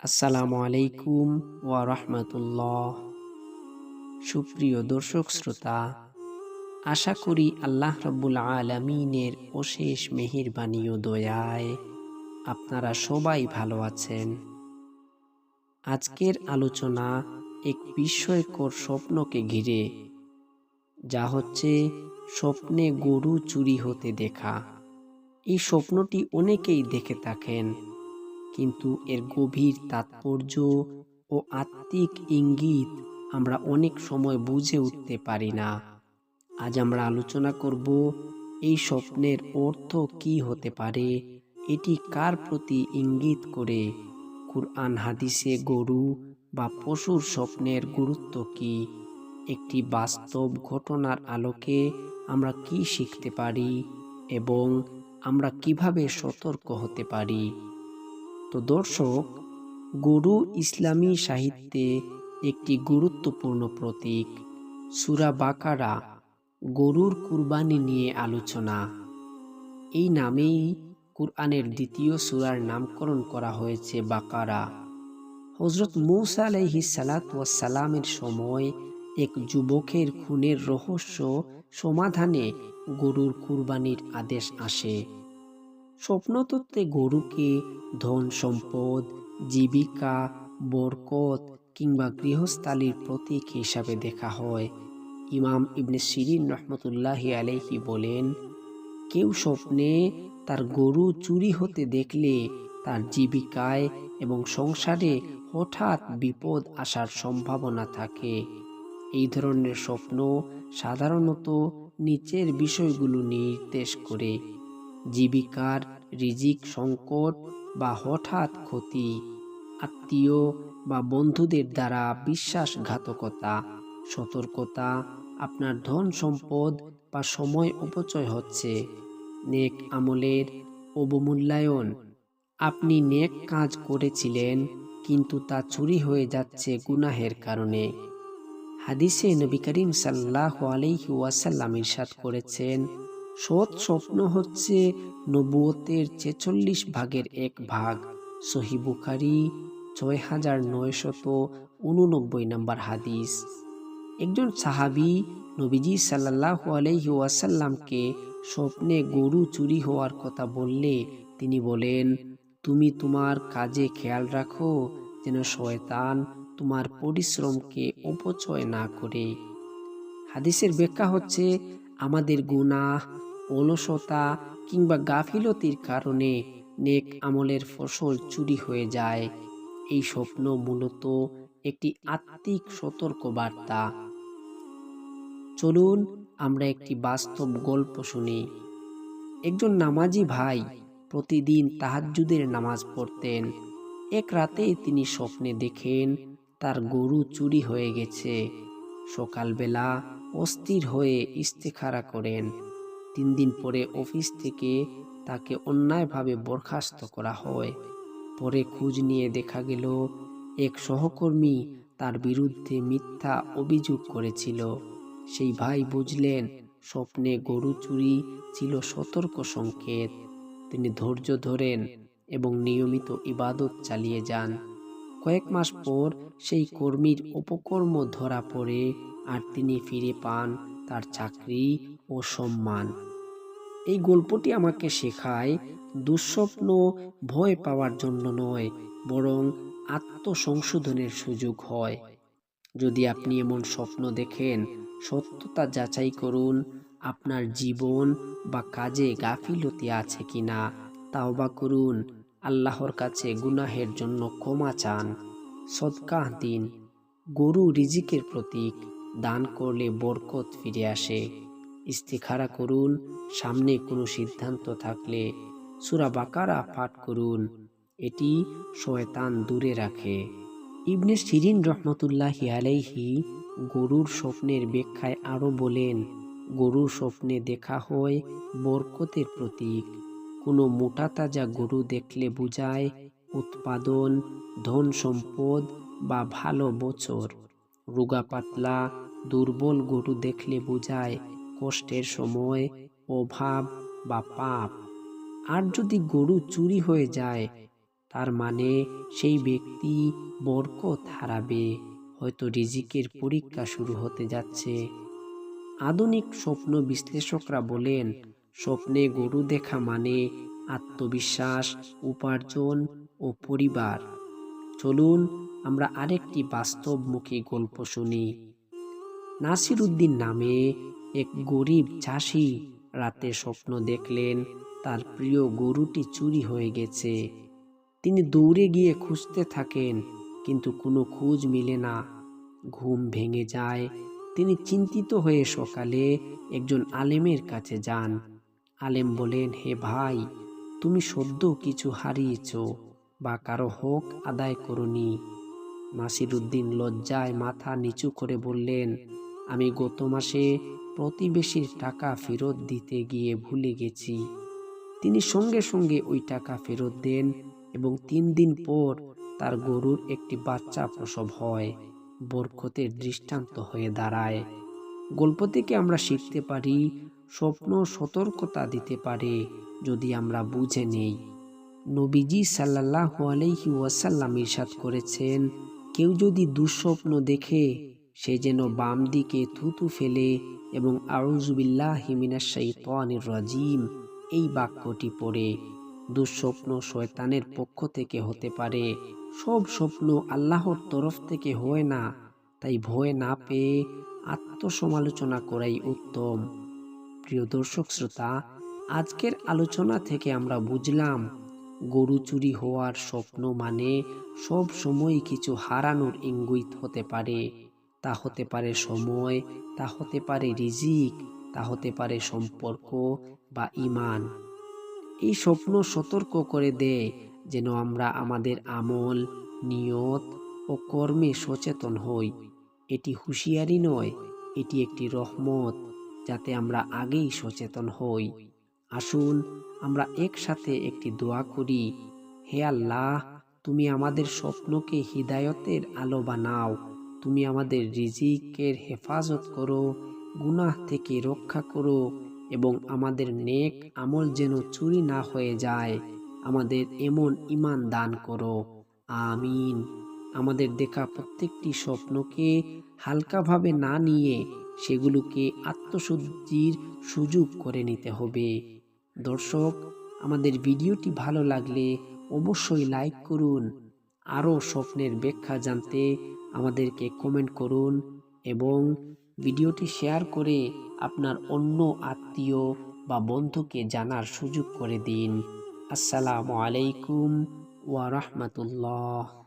আসসালামু আলাইকুম ওয়া রাহমাতুল্লাহ সুপ্রিয় দর্শক শ্রোতা, আশা করি আল্লাহ রব্বুল আলমিনের অশেষ মেহেরবানি ও দয়ায় আপনারা সবাই ভালো আছেন। আজকের আলোচনা এক বিস্ময়কর স্বপ্নকে ঘিরে, যা হচ্ছে স্বপ্নে গরু চুরি হতে দেখা। এই স্বপ্নটি অনেকেই দেখে থাকেন। কিন্তু এর গভীর তাৎপর্য ও আত্মিক ইঙ্গিত আমরা অনেক সময় বুঝে উঠতে পারি না। আজ আমরা আলোচনা করব, এই স্বপ্নের অর্থ কি হতে পারে? এটি কার প্রতি ইঙ্গিত করে? কুরআন হাদিসে গরু বা পশুর স্বপ্নের গুরুত্ব কি? একটি বাস্তব ঘটনার আলোকে আমরা কি শিখতে পারি? এবং আমরা কীভাবে সতর্ক হতে পারি? তো দর্শক, গরু ইসলামী সাহিত্যে একটি গুরুত্বপূর্ণ প্রতীক, সুরা বাকারা, গরুর কুরবানি নিয়ে আলোচনা। এই নামেই কুরআনের দ্বিতীয় সুরার নামকরণ করা হয়েছে বাকারা। হজরত মৌসা আলাইহি সালামের সময় এক যুবকের খুনের রহস্য সমাধানে গরুর কুরবানির আদেশ আসে। স্বপ্নতত্ত্বে গরুকে ধন সম্পদ, জীবিকা, বরকত কিংবা গৃহস্থালির প্রতীক হিসাবে দেখা হয়। ইমাম ইবনে সিরিন রহমতুল্লাহি আলাইহি বলেন, কেউ স্বপ্নে তার গরু চুরি হতে দেখলে তার জীবিকায় এবং সংসারে হঠাৎ বিপদ আসার সম্ভাবনা থাকে। এই ধরনের স্বপ্ন সাধারণত নিচের বিষয়গুলো নির্দেশ করে। জীবিকার রিজিক সংকট বা হঠাৎ ক্ষতি, আত্মীয় বা বন্ধুদের দ্বারা বিশ্বাসঘাতকতা, সতর্কতা, আপনার ধন সম্পদ বা সময় অপচয় হচ্ছে। নেক আমলের অবমূল্যায়ন। আপনি নেক কাজ করেছিলেন, কিন্তু তা চুরি হয়ে যাচ্ছে গুনাহের কারণে। হাদিসে নবী করিম সাল্লাহ আলাইহি ওয়াসাল্লাম ইরশাদ করেছেন, সৎ স্বপ্ন হচ্ছে নবুয়তের ছেচল্লিশ ভাগের এক ভাগ। সহি বুখারি ছয় হাজার নয়শত উননব্বই নম্বর হাদিস। একজন সাহাবি নবীজি সাল্লাহ আলহি ওয়াসাল্লামকে স্বপ্নে গরু চুরি হওয়ার কথা বললে তিনি বলেন, তুমি তোমার কাজে খেয়াল রাখো যেন শয়তান তোমার পরিশ্রমকে অপচয় না করে। হাদিসের ব্যাখ্যা হচ্ছে, আমাদের গুনাহ, অলসতা কিংবা গাফিলতির কারণে নেক আমলের ফসল চুরি হয়ে যায়। এই স্বপ্ন মূলত একটি আত্মিক সতর্ক বার্তা চলুন আমরা একটি বাস্তব গল্প শুনি। একজন নামাজি ভাই প্রতিদিন তাহাজ্জুদের নামাজ পড়তেন। এক রাতে তিনি স্বপ্নে দেখেন তার গরু চুরি হয়ে গেছে। সকালবেলা অস্থির হয়ে ইস্তেখারা করেন। তিন দিন পরে অফিস থেকে তাকে অন্যায়ভাবে বরখাস্ত করা হয়। পরে খোঁজ নিয়ে দেখা গেল, এক সহকর্মী তার বিরুদ্ধে মিথ্যা অভিযোগ করেছিল। সেই ভাই বুঝলেন, স্বপ্নে গরু চুরি ছিল সতর্ক সংকেত। তিনি ধৈর্য ধরেন এবং নিয়মিত ইবাদত চালিয়ে যান। কয়েক মাস পর সেই কর্মীর অপকর্ম ধরা পড়ে আর তিনি ফিরে পান তার চাকরি ও সম্মান। এই গল্পটি আমাকে শেখায়, দুঃস্বপ্ন ভয় পাওয়ার জন্য নয়, বরং আত্মসংশোধনের সুযোগ হয়। যদি আপনি এমন স্বপ্ন দেখেন, সত্যতা যাচাই করুন, আপনার জীবন বা কাজে গাফিলতি আছে কিনা, তাওবা করুন আল্লাহর কাছে গুনাহের জন্য ক্ষমা চান সদকাহ দিন। গরু রিজিকের প্রতীক, দান করলে বরকত ফিরে আসে। ইস্তিখারা করুন, সামনে কোনো সিদ্ধান্ত থাকলে সুরা বাকারা পাঠ করুন। এটি শয়তান দূরে রাখে। ইবনে সিরিন রহমতুল্লাহ আলাইহি গরুর স্বপ্নের ব্যাখ্যায় আরও বলেন, গরুর স্বপ্নে দেখা হয় বরকতের প্রতীক। কোনো মোটা তাজা গরু দেখলে বোঝায় উৎপাদন, ধন সম্পদ বা ভালো বছর। রোগা পাতলা, দুর্বল গরু দেখলে বোঝায় কষ্টের সময়, অভাব বা পাপ। আর যদি গরু চুরি হয়ে যায়, তার মানে সেই ব্যক্তি বরকত হারাবে। হয়তো রিজিকের পরীক্ষা শুরু হতে যাচ্ছে। আধুনিক স্বপ্ন বিশ্লেষকরা বলেন স্বপ্নে গরু দেখা মানে আত্মবিশ্বাস, উপার্জন ও পরিবার। চলুন আমরা আরেকটি বাস্তবমুখী গল্প শুনি। নাসির উদ্দিন নামে এক গরিব চাষি রাতে স্বপ্ন দেখলেন তার প্রিয় গরুটি চুরি হয়ে গেছে। তিনি দৌড়ে গিয়ে খুঁজতে থাকেন, কিন্তু কোনো খোঁজ মিলে না। ঘুম ভেঙে যায়। তিনি চিন্তিত হয়ে সকালে একজন আলেমের কাছে যান। আলেম বলেন, হে ভাই, তুমি সদ্য কিছু হারিয়েছ বা কারও হক আদায় করনি। নাসিরুদ্দিন লজ্জায় মাথা নিচু করে বললেন, আমি গত মাসে প্রতিবেশীর টাকা ফেরত দিতে গিয়ে ভুলে গেছি। তিনি সঙ্গে সঙ্গে ওই টাকা ফেরত দেন এবং তিন দিন পর তার গরুর একটি বাচ্চা প্রসব হয়, বরকতের দৃষ্টান্ত হয়ে দাঁড়ায়। গল্প থেকে আমরা শিখতে পারি স্বপ্ন সতর্কতা দিতে পারে, যদি আমরা বুঝে নেই। নবীজি সাল্লাহ আলাইহি ওয়াসাল্লাম ইরশাদ করেছেন, কেউ যদি দুঃস্বপ্ন দেখে, সে যেন বাম দিকে থুতু ফেলে এবং আউজুবিল্লাহ হিমিনার শাইতানির রাজিম এই বাক্যটি পড়ে। দুঃস্বপ্ন শয়তানের পক্ষ থেকে হতে পারে। সব স্বপ্ন আল্লাহর তরফ থেকে হয় না, তাই ভয় না পেয়ে আত্মসমালোচনা করাই উত্তম। প্রিয় দর্শক শ্রোতা, আজকের আলোচনা থেকে আমরা বুঝলাম, গরু চুরি হওয়ার স্বপ্ন মানে সব সময় কিছু হারানোর ইঙ্গিত হতে পারে। তা হতে পারে সময়, তা হতে পারে রিজিক, তা হতে পারে সম্পর্ক বা ইমান। এই স্বপ্ন সতর্ক করে দেয় যেন আমরা আমাদের আমল, নিয়ত ও কর্মে সচেতন হই। এটি হুঁশিয়ারি নয়, এটি একটি রহমত। যাতে আমরা আগেই সচেতন হই। আসুন, আমরা একসাথে একটি দোয়া করি। হে আল্লাহ, তুমি আমাদের স্বপ্নকে হৃদায়তের আলো বানাও। তুমি আমাদের রিজিকের হেফাজত করো, গুনাহ থেকে রক্ষা করো এবং আমাদের নেক আমল যেন চুরি না হয়ে যায়, আমাদের এমন ইমান দান করো। আমিন। আমাদের দেখা প্রত্যেকটি স্বপ্নকে হালকাভাবে না নিয়ে সেগুলোকে আত্মশুদ্ধির সুযোগ করে নিতে হবে। দর্শক, আমাদের ভিডিওটি ভালো লাগলে অবশ্যই লাইক করুন। আরও স্বপ্নের ব্যাখ্যা জানতে আমাদেরকে কমেন্ট করুন এবং ভিডিওটি শেয়ার করে আপনার অন্য আত্মীয় বা বন্ধুকে জানার সুযোগ করে দিন। আসসালামু আলাইকুম ওয়া রাহমাতুল্লাহ।